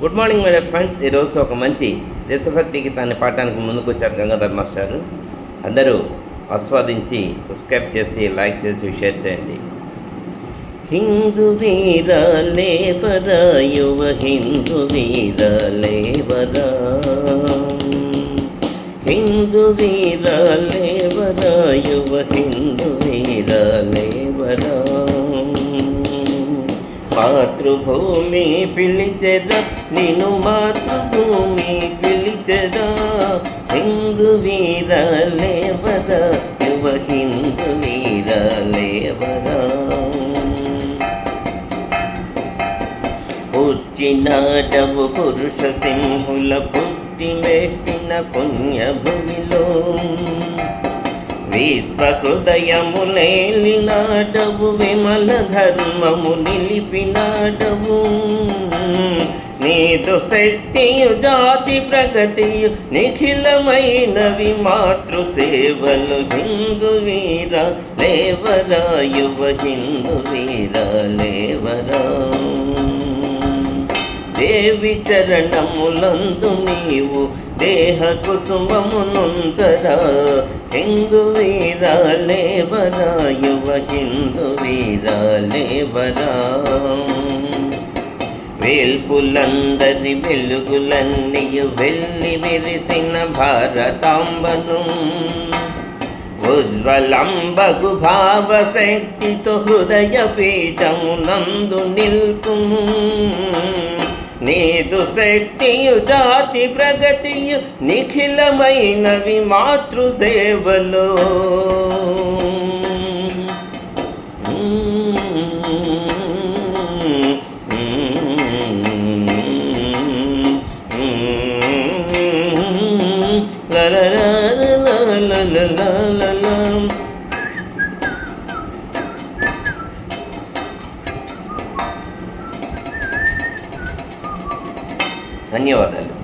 Good morning my friends ఈరోజు ఒక మంచి దేశభక్తి గీతాన్ని పాడటానికి ముందుకు వచ్చారు గంగాధర్ మాస్టర్ అందరూ ఆస్వాదించి సబ్స్క్రైబ్ చేసి లైక్ చేసి షేర్ చేయండి. హిందూ వీర యువ హిందూ వీర హిందూ వీర యువ హిందూ వీర ಮಾತೃಭೂಮಿ ಪಿಳಿತೆದ ನೀನು ಮಾತೃಭೂಮಿ ಪಿಳಿತೆದ ಹಿಂದು ವೀರ ಲೇವದ ಯುವ ಹಿಂದು ವೀರ ಲೇವದ పుట్టినాడవు పురుష సింహుల పుట్టి మెట్టిన పుణ్య భూమిలో విశ్వ హృదయములేలినాడవు విమల ధర్మము నిలిపినాడవు నీదు శక్తియు జాతి ప్రగతియు నిఖిలమైనవి మాతృ సేవలు హిందూ వీర లేవరా యువ హిందూ వీర లేవరా. దేవి చరణములందు నీవు దేహ కుసుమమునుందరా. హిందు వీరా లేవరా? యువ హిందు వీరా లేవరా? వేల్పులందరి వెలుగులన్నీయు వెళ్ళి విరిసిన భారతాంబను. ఉజ్వలంబగు భావశక్తితో హృదయ పీఠమునందు నిల్పుము నీదు శక్తియు జాతి ప్రగతియు నిఖిలమైనవి మాతృ సేవలో la la la la la ధన్యవాదాలు